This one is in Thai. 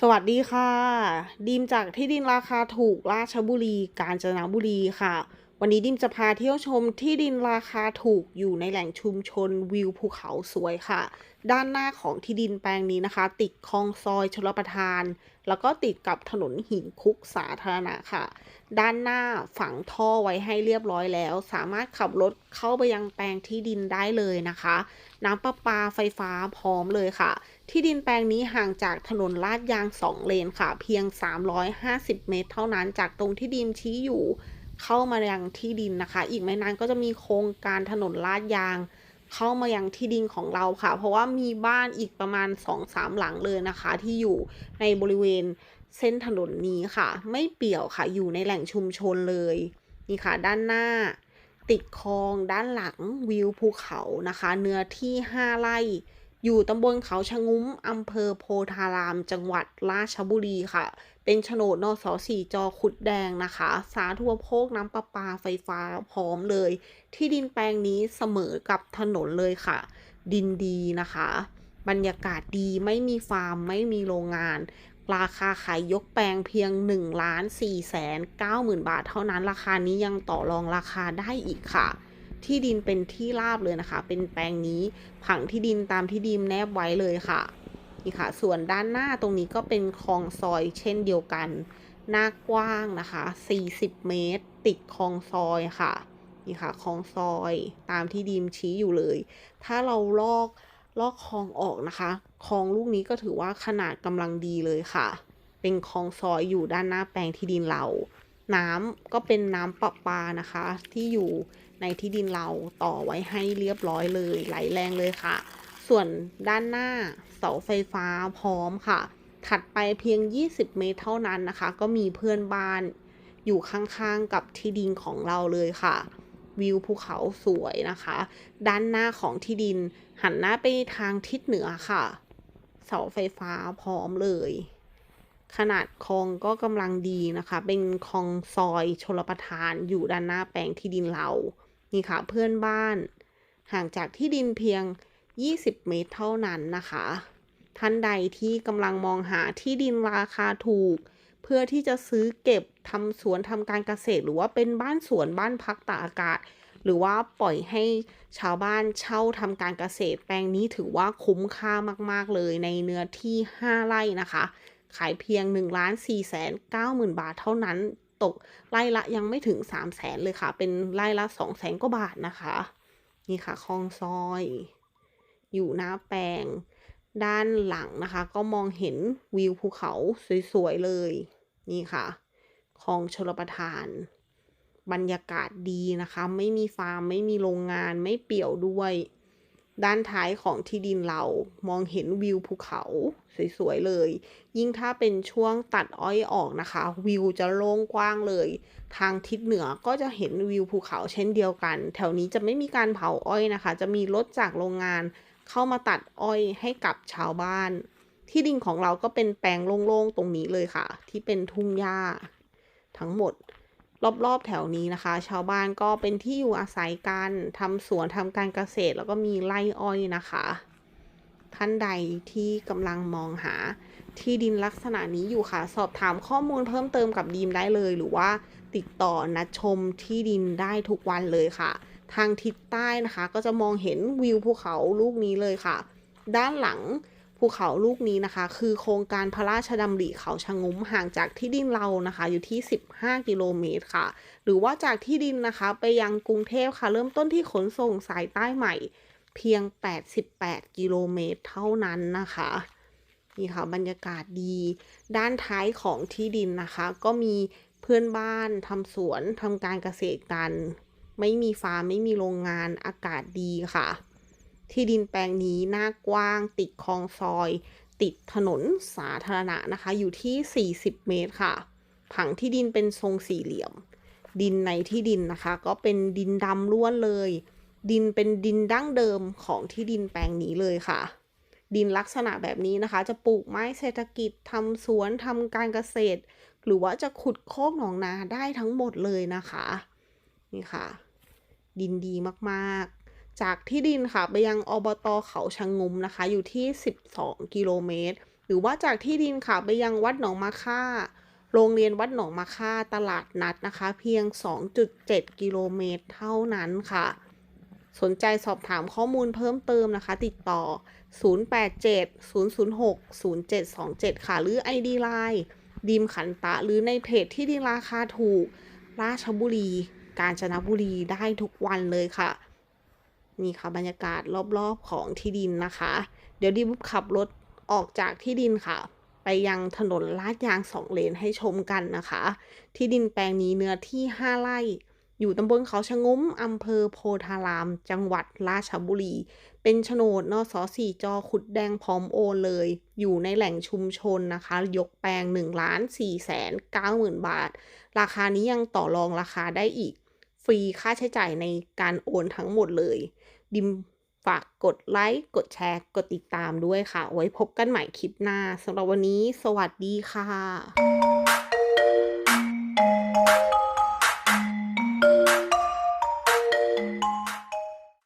สวัสดีค่ะ ดีมจากที่ดินราคาถูกราชบุรีกาญจนบุรีค่ะ วันนี้ดิมจะพาเที่ยวชมที่ดินราคาถูกอยู่ในแหล่งชุมชนวิวภูเขาสวยค่ะ ด้านหน้าของที่ดินแปลงนี้นะคะ ติดคลองซอยชลประทาน แล้วก็ติดกับถนนหินคุกสาธารณะค่ะ ด้านหน้าฝังท่อไว้ให้เรียบร้อยแล้ว สามารถขับรถเข้าไปยังแปลงที่ดินได้เลยนะคะ น้ำประปาไฟฟ้าพร้อมเลยค่ะ ที่ดินแปลงนี้ห่างจากถนนลาดยาง 2 เลนค่ะ เพียง 350 เมตร เท่านั้นจากตรงที่ดินชี้อยู่ เข้ามายังที่ดินนะคะ อีกไม่นานก็จะมีโครงการถนนลาดยาง เข้ามายังที่ดินของเราค่ะ เพราะว่ามีบ้านอีกประมาณ 2-3 หลังเลยนะคะ ที่อยู่ในบริเวณเส้นถนนนี้ค่ะ ไม่เปี่ยวค่ะ อยู่ในแหล่งชุมชนเลยนี่ค่ะ ด้านหน้าติดคลองด้านหลังวิวภูเขานะคะ เนื้อที่ 5 ไร่ อยู่ตำบลเขาชะงุ้มอำเภอโพธาราม จังหวัดราชบุรีค่ะ เป็นโฉนดนสสี่จอขุดแดงนะคะ สาธารณโภคน้ำประปาไฟฟ้าพร้อมเลย ที่ดินแปลงนี้เสมอกับถนนเลยค่ะ ดินดีนะคะ บรรยากาศดีไม่มีฟาร์ม ไม่มีโรงงาน ราคาขายยกแปลงเพียง1ล้าน4แสน9หมื่นบาทเท่านั้นราคานี้ยังต่อรองราคาได้อีกค่ะที่ดินเป็นที่ราบเลยนะคะ เป็นแปลงนี้ผังที่ดินตามที่ดิมแนบไว้เลยค่ะ นี่ค่ะ ส่วนด้านหน้าตรงนี้ก็เป็นคลองซอยเช่นเดียวกัน หน้ากว้างนะคะ 40 เมตร ติดคลองซอยค่ะ นี่ค่ะคลองซอยตามที่ดิมชี้อยู่เลย ถ้าเราลอกลอกคลองออกนะคะคลองลูกนี้ก็ถือว่าขนาดกำลังดีเลยค่ะ เป็นคลองซอยอยู่ด้านหน้าแปลงที่ดินเรา น้ำก็เป็นน้ำประปานะคะ ที่อยู่ในที่ดินเราต่อไว้ให้เรียบร้อยเลยไหลแรงเลยค่ะ ส่วนด้านหน้าเสาไฟฟ้าพร้อมค่ะ ถัดไปเพียง 20 เมตรเท่านั้นนะคะ ก็มีเพื่อนบ้านอยู่ข้างๆกับที่ดินของเราเลยค่ะ วิวภูเขาสวยนะคะ ด้านหน้าของที่ดินหันหน้าไปทางทิศเหนือค่ะ เสาไฟฟ้าพร้อมเลย ขนาดคลองก็กำลังดีนะคะ เป็นคลองซอยชลประทานอยู่ด้านหน้าแปลงที่ดินเรา นี่ค่ะเพื่อนบ้าน ห่างจากที่ดินเพียง 20 เมตรเท่านั้นนะคะ ท่านใดที่กำลังมองหาที่ดินราคาถูก เพื่อที่จะซื้อเก็บทำสวนทำการเกษตร หรือว่าเป็นบ้านสวนบ้านพักตากอากาศ หรือว่าปล่อยให้ชาวบ้านเช่าทำการเกษตร แปลงนี้ถือว่าคุ้มค่ามาก ๆ เลยในเนื้อที่ 5 ไร่นะคะ ขายเพียง1ล้าน4แสน9หมื่นบาทเท่านั้นตกไร่ละยังไม่ถึง 3 0 0แสนเลยค่ะ เป็นไร่ละ2แสนกว่าบาทนะคะ นี่ค่ะคลองซอย อยู่หน้าแปลง ด้านหลังนะคะ ก็มองเห็นวิวภูเขาสวยๆเลย นี่ค่ะคลองชลประทาน บรรยากาศดีนะคะ ไม่มีฟาร์ม ไม่มีโรงงานไม่เปี่ยวด้วย ด้านท้ายของที่ดินเรามองเห็นวิวภูเขาสวยๆเลย ยิ่งถ้าเป็นช่วงตัดอ้อยออกนะคะ วิวจะโล่งกว้างเลย ทางทิศเหนือก็จะเห็นวิวภูเขาเช่นเดียวกัน แถวนี้จะไม่มีการเผาอ้อยนะคะ จะมีรถจากโรงงาน เข้ามาตัดอ้อยให้กับชาวบ้าน ที่ดินของเราก็เป็นแปลงโล่งๆตรงนี้เลยค่ะ ที่เป็นทุ่งหญ้า ทั้งหมด รอบๆแถวนี้นะคะ ชาวบ้านก็เป็นที่อยู่อาศัยกันทำสวนทำการเกษตร แล้วก็มีไร่อ้อยนะคะ ท่านใดที่กำลังมองหาที่ดินลักษณะนี้อยู่ค่ะ สอบถามข้อมูลเพิ่มเติมกับดีมได้เลย หรือว่าติดต่อนัดชมที่ดินได้ทุกวันเลยค่ะ ทางทิศใต้นะคะ ก็จะมองเห็นวิวภูเขาลูกนี้เลยค่ะ ด้านหลัง ภูเขาลูกนี้นะคะ คือโครงการพระราชดำริเขาชะงุ้มห่างจากที่ดินเรานะคะ อยู่ที่ 15 กิโลเมตรค่ะ หรือว่าจากที่ดินนะคะ ไปยังกรุงเทพค่ะ เริ่มต้นที่ขนส่งสายใต้ใหม่ เพียง 88 กิโลเมตรเท่านั้นนะคะนี่ค่ะบรรยากาศดี ด้านท้ายของที่ดินนะคะ ก็มีเพื่อนบ้านทำสวนทำการเกษตรกัน ไม่มีฟาร์มไม่มีโรงงานอากาศดีค่ะ ที่ดินแปลงนี้หน้ากว้างติดคลองซอย ติดถนนสาธารณะนะคะ อยู่ที่ 40 เมตรค่ะ ผังที่ดินเป็นทรงสี่เหลี่ยม ดินในที่ดินนะคะ ก็เป็นดินดำล้วนเลย ดินเป็นดินดั้งเดิมของที่ดินแปลงนี้เลยค่ะ ดินลักษณะแบบนี้นะคะ จะปลูกไม้เศรษฐกิจทำสวนทำการเกษตร หรือว่าจะขุดโคกหนองนาได้ทั้งหมดเลยนะคะ นี่ค่ะ ดินดีมากๆ จากที่ดินค่ะไปยังอบตเขาชะงุมนะคะ อยู่ที่ 12 กิโลเมตร หรือว่าจากที่ดินค่ะไปยังวัดหนองมะค่า โรงเรียนวัดหนองมะค่าตลาดนัดนะคะ เพียง 2.7 กิโลเมตรเท่านั้นค่ะ สนใจสอบถามข้อมูลเพิ่มเติมนะคะ ติดต่อ 087 006 0727 ค่ะ หรือ ID Line ดีมขันตะ หรือในเพจที่ดินราคาถูก ราชบุรี กาญจนบุรีได้ทุกวันเลยค่ะ นี่ค่ะบรรยากาศรอบๆของที่ดินนะคะ เดี๋ยวดิมขับรถออกจากที่ดินค่ะ ไปยังถนนลาดยางสองเลนให้ชมกันนะคะ ที่ดินแปลงนี้เนื้อที่ 5 ไร่ อยู่ตำบลเขาชะงุ้มอำเภอโพธาราม จังหวัดราชบุรี เป็นโฉนดนสสี่จอขุดแดงพร้อมโอนเลย อยู่ในแหล่งชุมชนนะคะ ยกแปลง1ล้าน4แสน9หมื่นบาท ราคานี้ยังต่อรองราคาได้อีก รีค่าใช้จ่ายในการโอนทั้งหมดเลย ดิมฝากกดไลค์ กดแชร์ กดติดตามด้วยค่ะ ไว้พบกันใหม่คลิปหน้าสำหรับวันนี้ สวัสดีค่ะ